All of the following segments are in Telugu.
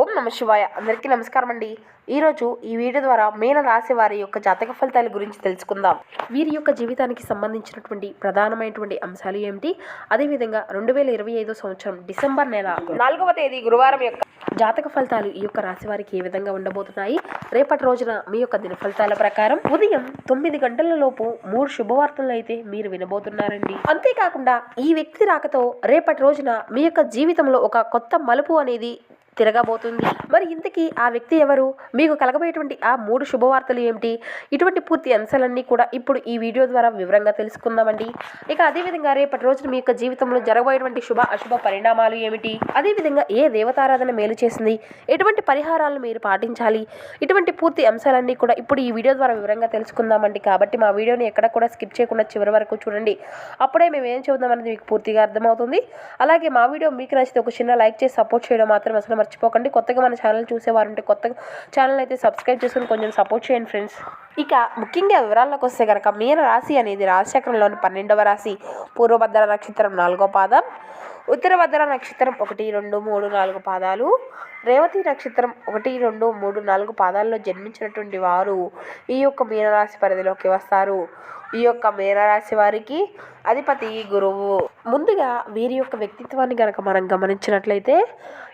ఓం నమ శివాయ. అందరికీ నమస్కారం అండి ఈరోజు ఈ వీడియో ద్వారా మీన రాశి వారి యొక్క జాతక ఫలితాల గురించి తెలుసుకుందాం. వీరి యొక్క జీవితానికి సంబంధించినటువంటి ప్రధానమైనటువంటి అంశాలు ఏమిటి? అదేవిధంగా రెండు వేల ఇరవై ఐదో సంవత్సరం డిసెంబర్ నెల నాలుగవ తేదీ గురువారం యొక్క జాతక ఫలితాలు ఈ యొక్క రాశి వారికి ఏ విధంగా ఉండబోతున్నాయి? రేపటి రోజున మీ యొక్క దిన ఫలితాల ప్రకారం ఉదయం తొమ్మిది గంటల లోపు మూడు శుభవార్తలు అయితే మీరు వినబోతున్నారండి. అంతేకాకుండా ఈ వ్యక్తి రాకతో రేపటి రోజున మీ యొక్క జీవితంలో ఒక కొత్త మలుపు అనేది తిరగబోతుంది. మరి ఇంతకీ ఆ వ్యక్తి ఎవరు? మీకు కలగబోయేటువంటి ఆ మూడు శుభవార్తలు ఏమిటి? ఇటువంటి పూర్తి అంశాలన్నీ కూడా ఇప్పుడు ఈ వీడియో ద్వారా వివరంగా తెలుసుకుందామండి. ఇక అదేవిధంగా రేపటి రోజున మీ యొక్క జీవితంలో జరగబోయేటువంటి శుభ అశుభ పరిణామాలు ఏమిటి? అదేవిధంగా ఏ దేవతారాధన మేలు చేసింది? ఎటువంటి పరిహారాలను మీరు పాటించాలి? ఇటువంటి పూర్తి అంశాలన్నీ కూడా ఇప్పుడు ఈ వీడియో ద్వారా వివరంగా తెలుసుకుందామండి. కాబట్టి మా వీడియోని ఎక్కడ కూడా స్కిప్ చేయకుండా చివరి వరకు చూడండి. అప్పుడే మేము ఏం చెబుదామనేది మీకు పూర్తిగా అర్థమవుతుంది. అలాగే మా వీడియో మీకు నచ్చితే ఒక చిన్న లైక్ చేసి సపోర్ట్ చేయడం మాత్రం అసలు మర్చిపోకండి. కొత్తగా మన ఛానల్ చూసేవారు ఉంటే కొత్తగా ఛానల్ అయితే సబ్స్క్రైబ్ చేసుకుని కొంచెం సపోర్ట్ చేయండి ఫ్రెండ్స్. ఇక ముఖ్యంగా వివరాల్లోకి వస్తే కనుక మీన రాశి అనేది రాశిచక్రంలోని పన్నెండవ రాశి. పూర్వభద్ర నక్షత్రం నాలుగో పాదం ఉత్తర భద్ర నక్షత్రం ఒకటి రెండు మూడు నాలుగు పాదాలు రేవతి నక్షత్రం ఒకటి రెండు మూడు నాలుగు పాదాల్లో జన్మించినటువంటి వారు ఈ యొక్క మీనరాశి పరిధిలోకి వస్తారు. ఈ యొక్క మీనరాశి వారికి అధిపతి గురువు. ముందుగా వీరి యొక్క వ్యక్తిత్వాన్ని కనుక మనం గమనించినట్లయితే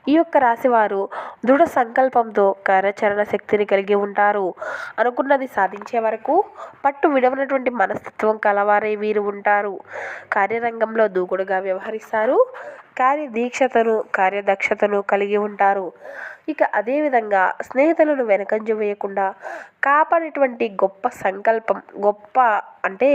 ఈ యొక్క రాశివారు దృఢ సంకల్పంతో కార్యాచరణ శక్తిని కలిగి ఉంటారు. అనుకున్నది సాధించే వరకు పట్టు విడవనటువంటి మనస్తత్వం కలవారే వీరు ఉంటారు. కార్యరంగంలో దూకుడుగా వ్యవహరిస్తారు. కార్యదీక్షతను కార్యదక్షతను కలిగి ఉంటారు. ఇక అదేవిధంగా స్నేహితులను వెనకంజ వేయకుండా కాపాడేటువంటి గొప్ప సంకల్పం గొప్ప అంటే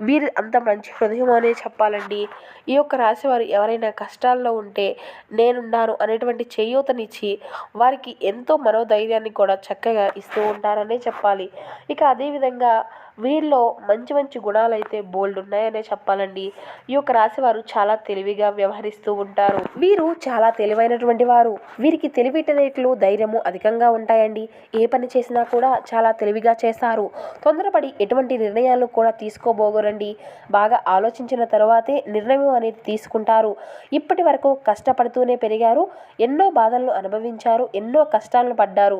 వీరి అంత మంచి హృదయం అనే చెప్పాలండి. ఈ యొక్క రాశి వారు ఎవరైనా కష్టాల్లో ఉంటే నేనున్నాను అనేటువంటి చేయూతనిచ్చి వారికి ఎంతో మనోధైర్యాన్ని కూడా చక్కగా ఇస్తూ ఉంటారనే చెప్పాలి. ఇక అదేవిధంగా వీరిలో మంచి మంచి గుణాలు అయితే బోల్డ్ ఉన్నాయనే చెప్పాలండి. ఈ యొక్క రాశి వారు చాలా తెలివిగా వ్యవహరిస్తూ ఉంటారు. వీరు చాలా తెలివైనటువంటి వారు. వీరికి తెలివితేటలు ధైర్యము అధికంగా ఉంటాయండి. ఏ పని చేసినా కూడా చాలా తెలివిగా చేస్తారు. తొందరపడి ఎటువంటి నిర్ణయాలు కూడా తీసుకోబోగరండి. బాగా ఆలోచించిన తర్వాతే నిర్ణయం అనేది తీసుకుంటారు. ఇప్పటి వరకు కష్టపడుతూనే పెరిగారు. ఎన్నో బాధలను అనుభవించారు. ఎన్నో కష్టాలను పడ్డారు.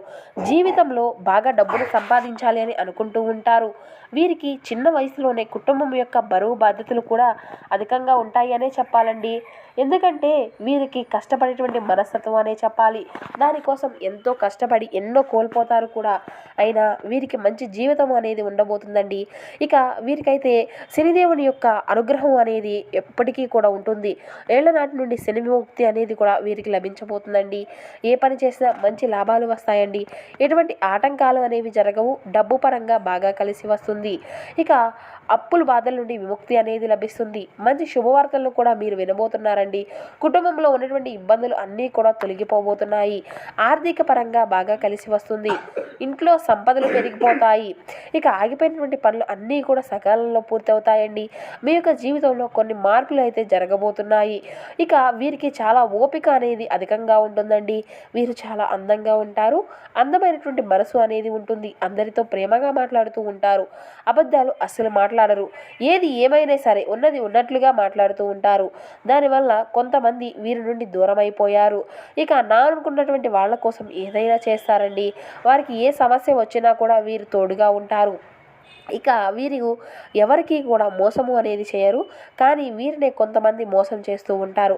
జీవితంలో బాగా డబ్బును సంపాదించాలి అని అనుకుంటూ ఉంటారు. వీరికి చిన్న వయసులోనే కుటుంబం యొక్క బరువు బాధ్యతలు కూడా అధికంగా ఉంటాయి అనే చెప్పాలండి. ఎందుకంటే వీరికి కష్టపడేటువంటి మనస్తత్వం అనే చెప్పాలి. కోసం ఎంతో కష్టపడి ఎన్నో కోల్పోతారు కూడా. అయినా వీరికి మంచి జీవితం అనేది ఉండబోతుందండి. ఇక వీరికైతే శనిదేవుని యొక్క అనుగ్రహం అనేది ఎప్పటికీ కూడా ఉంటుంది. ఏళ్ళనాటి నుండి శని విముక్తి అనేది కూడా వీరికి లభించబోతుందండి. ఏ పని చేసినా మంచి లాభాలు వస్తాయండి. ఎటువంటి ఆటంకాలు అనేవి జరగవు. డబ్బు పరంగా బాగా కలిసి వస్తుంది. ఇక అప్పుల బాధల నుండి విముక్తి అనేది లభిస్తుంది. మంచి శుభవార్తలను కూడా మీరు వినబోతున్నారండి. కుటుంబంలో ఉన్నటువంటి ఇబ్బందులు అన్నీ కూడా తొలగిపోబోతున్నాయి. ఆర్థిక పరంగా బాగా కలిసి వస్తుంది. ఇంట్లో సంపదలు పెరిగిపోతాయి. ఇక ఆగిపోయినటువంటి పనులు అన్నీ కూడా సకాలంలో పూర్తవుతాయండి. మీ యొక్క జీవితంలో కొన్ని మార్పులు అయితే జరగబోతున్నాయి. ఇక వీరికి చాలా ఓపిక అనేది అధికంగా ఉంటుందండి. వీరు చాలా అందంగా ఉంటారు. అందమైనటువంటి మనసు అనేది ఉంటుంది. అందరితో ప్రేమగా మాట్లాడుతూ ఉంటారు. అబద్ధాలు అసలు మాట్లా మాట్లాడరు. ఏది ఏమైనా సరే ఉన్నది ఉన్నట్లుగా మాట్లాడుతూ ఉంటారు. దానివల్ల కొంతమంది వీరి నుండి దూరం అయిపోయారు ఇక నా అనుకున్నటువంటి వాళ్ళ కోసం ఏదైనా చేస్తారండి. వారికి ఏ సమస్య వచ్చినా కూడా వీరు తోడుగా ఉంటారు. ఇక వీరు ఎవరికి కూడా మోసము అనేది చేయరు. కానీ వీరినే కొంతమంది మోసం చేస్తూ ఉంటారు.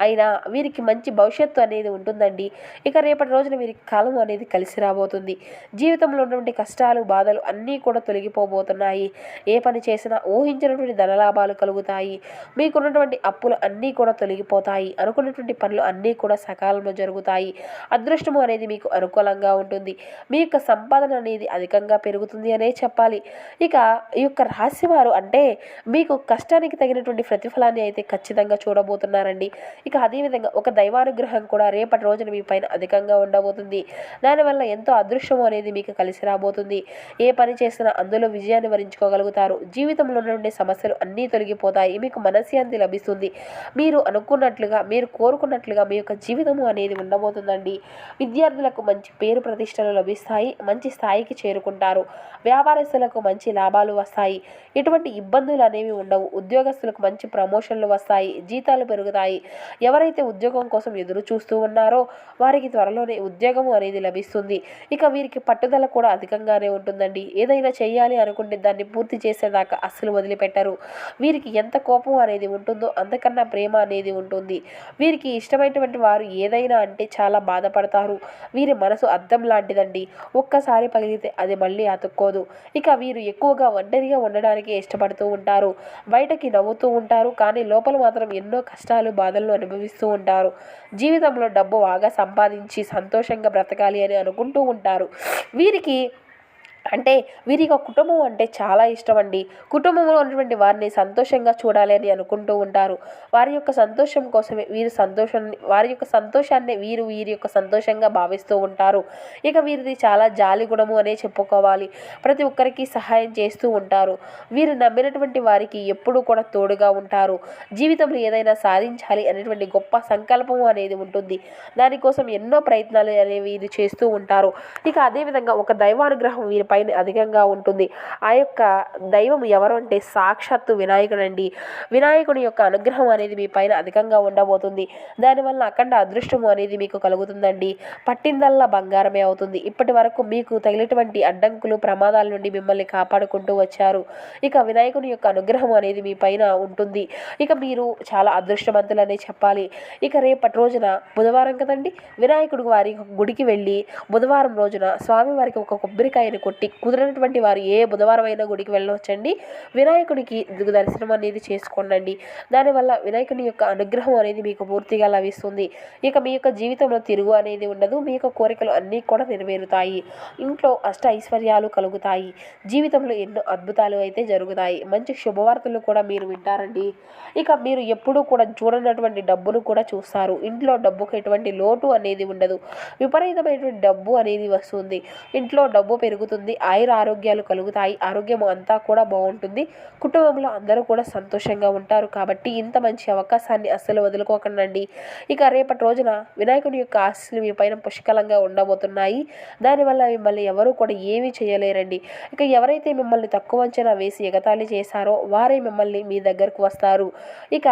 అయినా వీరికి మంచి భవిష్యత్తు అనేది ఉంటుందండి. ఇక రేపటి రోజున వీరికి కాలం అనేది కలిసి రాబోతుంది. జీవితంలో ఉన్నటువంటి కష్టాలు బాధలు అన్నీ కూడా తొలగిపోబోతున్నాయి. ఏ పని చేసినా ఊహించినటువంటి ధనలాభాలు కలుగుతాయి. మీకున్నటువంటి అప్పులు అన్నీ కూడా తొలగిపోతాయి. అనుకున్నటువంటి పనులు అన్నీ కూడా సకాలంలో జరుగుతాయి. అదృష్టము అనేది మీకు అనుకూలంగా ఉంటుంది. మీ యొక్క సంపాదన అనేది అధికంగా పెరుగుతుంది అనే చెప్పాలి. ఇక ఈ యొక్క రాశివారు అంటే మీకు కష్టానికి తగినటువంటి ప్రతిఫలాన్ని అయితే ఖచ్చితంగా చూడబోతున్నారండి. ఇక అదేవిధంగా ఒక దైవానుగ్రహం కూడా రేపటి రోజున మీ పైన అధికంగా ఉండబోతుంది. దానివల్ల ఎంతో అదృష్టం అనేది మీకు కలిసి రాబోతుంది. ఏ పని చేసినా అందులో విజయాన్ని వరించుకోగలుగుతారు. జీవితంలో నుండి సమస్యలు అన్నీ తొలగిపోతాయి. మీకు మనశ్శాంతి లభిస్తుంది. మీరు అనుకున్నట్లుగా మీరు కోరుకున్నట్లుగా మీ యొక్క జీవితము అనేది ఉండబోతుందండి. విద్యార్థులకు మంచి పేరు ప్రతిష్టలు లభిస్తాయి. మంచి స్థాయికి చేరుకుంటారు. వ్యాపారస్తులకు మంచి లాభాలు వస్తాయి. ఎటువంటి ఇబ్బందులు అనేవి ఉండవు. ఉద్యోగస్తులకు మంచి ప్రమోషన్లు వస్తాయి. జీతాలు పెరుగుతాయి. ఎవరైతే ఉద్యోగం కోసం ఎదురు చూస్తూ ఉన్నారో వారికి త్వరలోనే ఉద్యోగం అనేది లభిస్తుంది. ఇక వీరికి పట్టుదల కూడా అధికంగానే ఉంటుందండి. ఏదైనా చేయాలి అనుకుంటే దాన్ని పూర్తి చేసేదాకా అస్సలు వదిలిపెట్టరు. వీరికి ఎంత కోపం అనేది ఉంటుందో అంతకన్నా ప్రేమ అనేది ఉంటుంది. వీరికి ఇష్టమైనటువంటి వారు ఏదైనా అంటే చాలా బాధపడతారు. వీరి మనసు అద్దం లాంటిదండి. ఒక్కసారి పగిలితే అది మళ్ళీ అతుక్కోదు. ఇక వీరు ఎక్కువగా ఒంటరిగా ఉండడానికి ఇష్టపడుతూ ఉంటారు. బయటకి నవ్వుతూ ఉంటారు. కానీ లోపల మాత్రం ఎన్నో కష్టాలు బాధలను అనుభవిస్తూ ఉంటారు. జీవితంలో డబ్బు బాగా సంపాదించి సంతోషంగా బ్రతకాలి అని అనుకుంటూ ఉంటారు. వీరికి అంటే వీరికి ఒక కుటుంబం అంటే చాలా ఇష్టం అండి కుటుంబంలో ఉన్నటువంటి వారిని సంతోషంగా చూడాలి అని అనుకుంటూ ఉంటారు. వారి యొక్క సంతోషం కోసమే వీరు సంతోషం వారి యొక్క సంతోషాన్ని వీరు వీరి యొక్క సంతోషంగా భావిస్తూ ఉంటారు. ఇక వీరిది చాలా జాలి గుణము అనే చెప్పుకోవాలి. ప్రతి ఒక్కరికి సహాయం చేస్తూ ఉంటారు. వీరు నమ్మినటువంటి వారికి ఎప్పుడూ కూడా తోడుగా ఉంటారు. జీవితంలో ఏదైనా సాధించాలి అనేటువంటి గొప్ప సంకల్పం అనేది ఉంటుంది. దానికోసం ఎన్నో ప్రయత్నాలు అనేవి వీరు చేస్తూ ఉంటారు. ఇక అదేవిధంగా ఒక దైవానుగ్రహం వీరిపై పైన అధికంగా ఉంటుంది. ఆ యొక్క దైవం ఎవరు అంటే సాక్షాత్తు వినాయకుడండి. వినాయకుడి యొక్క అనుగ్రహం అనేది మీ పైన అధికంగా ఉండబోతుంది. దానివల్ల అఖండ అదృష్టము అనేది మీకు కలుగుతుందండి. పట్టిందల్లా బంగారమే అవుతుంది. ఇప్పటి వరకు మీకు తగిలినటువంటి అడ్డంకులు ప్రమాదాల నుండి మిమ్మల్ని కాపాడుకుంటూ వచ్చారు. ఇక వినాయకుని యొక్క అనుగ్రహం అనేది మీ పైన ఉంటుంది. ఇక మీరు చాలా అదృష్టవంతులనే చెప్పాలి. ఇక రేపటి రోజున బుధవారం కదండి? వినాయకుడు వారి గుడికి వెళ్ళి బుధవారం రోజున స్వామివారికి ఒక కొబ్బరికాయను కొట్టి కుదిరినటువంటి వారు ఏ బుధవారం అయినా గుడికి వెళ్ళవచ్చండి. వినాయకుడికి దర్శనం అనేది చేసుకోండి దానివల్ల వినాయకుని యొక్క అనుగ్రహం అనేది మీకు పూర్తిగా లభిస్తుంది. ఇక మీ యొక్క జీవితంలో తిరుగు అనేది ఉండదు. మీ యొక్క కోరికలు అన్నీ కూడా నెరవేరుతాయి. ఇంట్లో అష్ట ఐశ్వర్యాలు కలుగుతాయి. జీవితంలో ఎన్నో అద్భుతాలు అయితే జరుగుతాయి. మంచి శుభవార్తలు కూడా మీరు వింటారండి. ఇక మీరు ఎప్పుడూ కూడా చూడనటువంటి డబ్బును కూడా చూస్తారు. ఇంట్లో డబ్బుకు ఎటువంటి లోటు అనేది ఉండదు. విపరీతమైనటువంటి డబ్బు అనేది వస్తుంది. ఇంట్లో డబ్బు పెరుగుతుంది. ఆయుర ఆరోగ్యాలు కలుగుతాయి ఆరోగ్యం అంతా కూడా బాగుంటుంది. కుటుంబంలో అందరూ కూడా సంతోషంగా ఉంటారు కాబట్టి ఇంత మంచి అవకాశాన్ని అస్సలు వదులుకోకండి ఇక రేపటి రోజున వినాయకుని యొక్క ఆశీస్సులు మీ పైన పుష్కలంగా ఉండబోతున్నాయి. దానివల్ల మిమ్మల్ని ఎవరు కూడా ఏమీ చేయలేరండి. ఇక ఎవరైతే మిమ్మల్ని తక్కువ అంచనా వేసి ఎగతాళి చేశారో వారే మిమ్మల్ని మీ దగ్గరకు వస్తారు. ఇక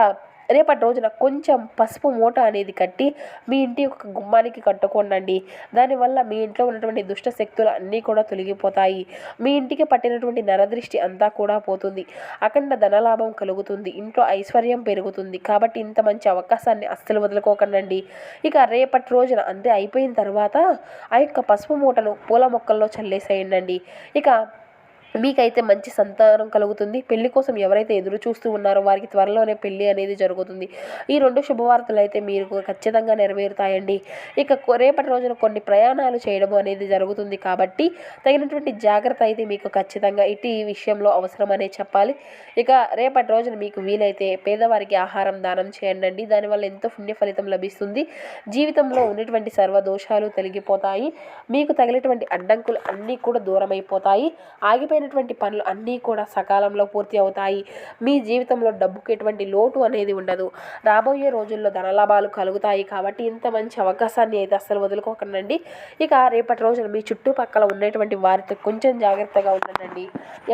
రేపటి రోజున కొంచెం పసుపు మూట అనేది కట్టి మీ ఇంటి యొక్క గుమ్మానికి కట్టుకోండి దానివల్ల మీ ఇంట్లో ఉన్నటువంటి దుష్ట శక్తులు అన్నీ కూడా తొలగిపోతాయి. మీ ఇంటికి పట్టినటువంటి నరదృష్టి అంతా కూడా పోతుంది. అఖండ ధనలాభం కలుగుతుంది. ఇంట్లో ఐశ్వర్యం పెరుగుతుంది. కాబట్టి ఇంత మంచి అవకాశాన్ని అస్సలు వదులుకోకండి ఇక రేపటి రోజున అంతే అయిపోయిన తర్వాత ఆ యొక్క పసుపు మూటను పూల మొక్కల్లో చల్లేసేయండి ఇక మీకైతే మంచి సంతానం కలుగుతుంది. పెళ్ళి కోసం ఎవరైతే ఎదురు చూస్తూ ఉన్నారో వారికి త్వరలోనే పెళ్ళి అనేది జరుగుతుంది. ఈ రెండు శుభవార్తలు అయితే మీరు ఖచ్చితంగా నెరవేరుతాయండి. ఇక రేపటి రోజున కొన్ని ప్రయాణాలు చేయడం అనేది జరుగుతుంది కాబట్టి తగినటువంటి జాగ్రత్త అయితే మీకు ఖచ్చితంగా ఇటు ఈ విషయంలో అవసరమనే చెప్పాలి. ఇక రేపటి రోజున మీకు వీలైతే పేదవారికి ఆహారం దానం చేయండి దానివల్ల ఎంతో పుణ్య ఫలితం లభిస్తుంది. జీవితంలో ఉన్నటువంటి సర్వ దోషాలు తొలగిపోతాయి. మీకు తగిలినటువంటి అడ్డంకులు అన్నీ కూడా దూరమైపోతాయి. ఆగిపోయిన ఆగిపోయినటువంటి పనులు అన్నీ కూడా సకాలంలో పూర్తి అవుతాయి. మీ జీవితంలో డబ్బుకి ఎటువంటి లోటు అనేది ఉండదు. రాబోయే రోజుల్లో ధనలాభాలు కలుగుతాయి కాబట్టి ఇంత మంచి అవకాశాన్ని అయితే అస్సలు వదులుకోకండి ఇక రేపటి రోజున మీ చుట్టుపక్కల ఉన్నటువంటి వారితో కొంచెం జాగ్రత్తగా ఉండండి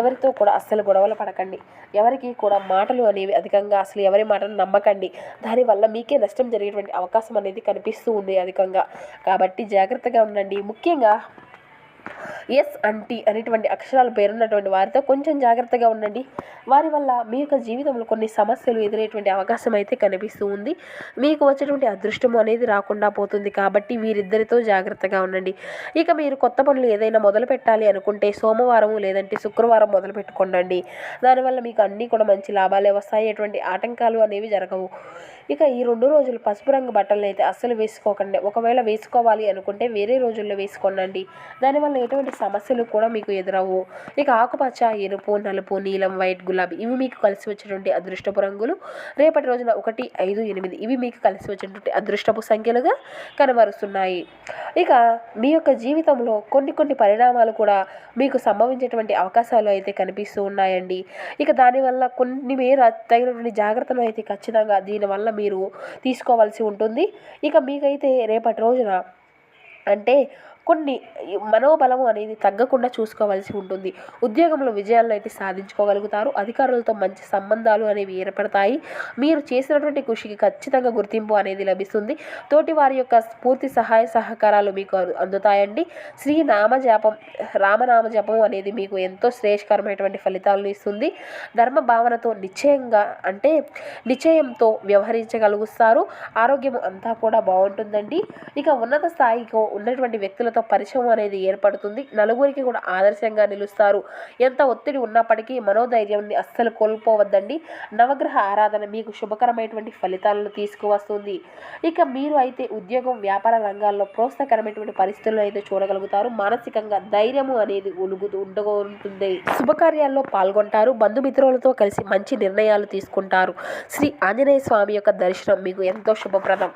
ఎవరితో కూడా అస్సలు గొడవలు పడకండి. ఎవరికి కూడా మాటలు అనేవి అధికంగా అసలు ఎవరి మాటను నమ్మకండి. దానివల్ల మీకే నష్టం జరిగేటువంటి అవకాశం అనేది కనిపిస్తూ ఉంది అధికంగా. కాబట్టి జాగ్రత్తగా ఉండండి. ముఖ్యంగా ఎస్ అంటీ అనేటువంటి అక్షరాల పేరున్నటువంటి వారితో కొంచెం జాగ్రత్తగా ఉండండి. వారి వల్ల మీ యొక్క జీవితంలో కొన్ని సమస్యలు ఎదురేటువంటి అవకాశం అయితే కనిపిస్తూ ఉంది. మీకు వచ్చేటువంటి అదృష్టం అనేది రాకుండా పోతుంది కాబట్టి వీరిద్దరితో జాగ్రత్తగా ఉండండి. ఇక మీరు కొత్త పనులు ఏదైనా మొదలు పెట్టాలి అనుకుంటే సోమవారం లేదంటే శుక్రవారం మొదలు పెట్టుకోండి దానివల్ల మీకు అన్నీ కూడా మంచి లాభాలే వస్తాయి. ఎటువంటి ఆటంకాలు అనేవి జరగవు. ఇక ఈ రెండు రోజులు పసుపు రంగు బట్టలను అయితే అస్సలు వేసుకోకండి. ఒకవేళ వేసుకోవాలి అనుకుంటే వేరే రోజుల్లో వేసుకోండి దానివల్ల ఎటువంటి సమస్యలు కూడా మీకు ఎదురవు. ఇక ఆకుపచ్చ ఎరుపు నలుపు నీలం వైట్ గులాబీ ఇవి మీకు కలిసి వచ్చినటువంటి అదృష్టపు రంగులు. రేపటి రోజున ఒకటి ఐదు ఎనిమిది ఇవి మీకు కలిసి వచ్చినటువంటి అదృష్టపు సంఖ్యలుగా కనబరుస్తున్నాయి. ఇక మీ యొక్క జీవితంలో కొన్ని కొన్ని పరిణామాలు కూడా మీకు సంభవించేటువంటి అవకాశాలు అయితే కనిపిస్తూ ఉన్నాయండి. ఇక దానివల్ల కొన్ని మేర తగినటువంటి జాగ్రత్తలు అయితే ఖచ్చితంగా దీనివల్ల మీరు తీసుకోవాల్సి ఉంటుంది. ఇక మీకైతే రేపటి రోజున అంటే కొన్ని మనోబలం అనేది తగ్గకుండా చూసుకోవాల్సి ఉంటుంది. ఉద్యోగంలో విజయాలను అయితే సాధించుకోగలుగుతారు. అధికారులతో మంచి సంబంధాలు అనేవి ఏర్పడతాయి. మీరు చేసినటువంటి కృషికి ఖచ్చితంగా గుర్తింపు అనేది లభిస్తుంది. తోటి వారి యొక్క పూర్తి సహాయ సహకారాలు మీకు అందుతాయండి. శ్రీ నామజపం రామనామ జపం అనేది మీకు ఎంతో శ్రేయస్కరమైనటువంటి ఫలితాలను ఇస్తుంది. ధర్మ భావనతో నిశ్చయంగా అంటే నిశ్చయంతో వ్యవహరించగలుగుతారు. ఆరోగ్యం అంతా కూడా బాగుంటుందండి. ఇక ఉన్నత స్థాయికి ఉన్నటువంటి వ్యక్తులతో పరిచయం అనేది ఏర్పడుతుంది. నలుగురికి కూడా ఆదర్శంగా నిలుస్తారు. ఎంత ఒత్తిడి ఉన్నప్పటికీ మనోధైర్యాన్ని అస్సలు కోల్పోవద్దండి. నవగ్రహ ఆరాధన మీకు శుభకరమైనటువంటి ఫలితాలను తీసుకువస్తుంది. ఇక మీరు అయితే ఉద్యోగం వ్యాపార రంగాల్లో ప్రోత్సాహకరమైనటువంటి పరిస్థితులను అయితే చూడగలుగుతారు. మానసికంగా ధైర్యము అనేది ఉలుగుతూ ఉంటుంది శుభకార్యాల్లో పాల్గొంటారు. బంధుమిత్రులతో కలిసి మంచి నిర్ణయాలు తీసుకుంటారు. శ్రీ ఆంజనేయ స్వామి యొక్క దర్శనం మీకు ఎంతో శుభప్రదం.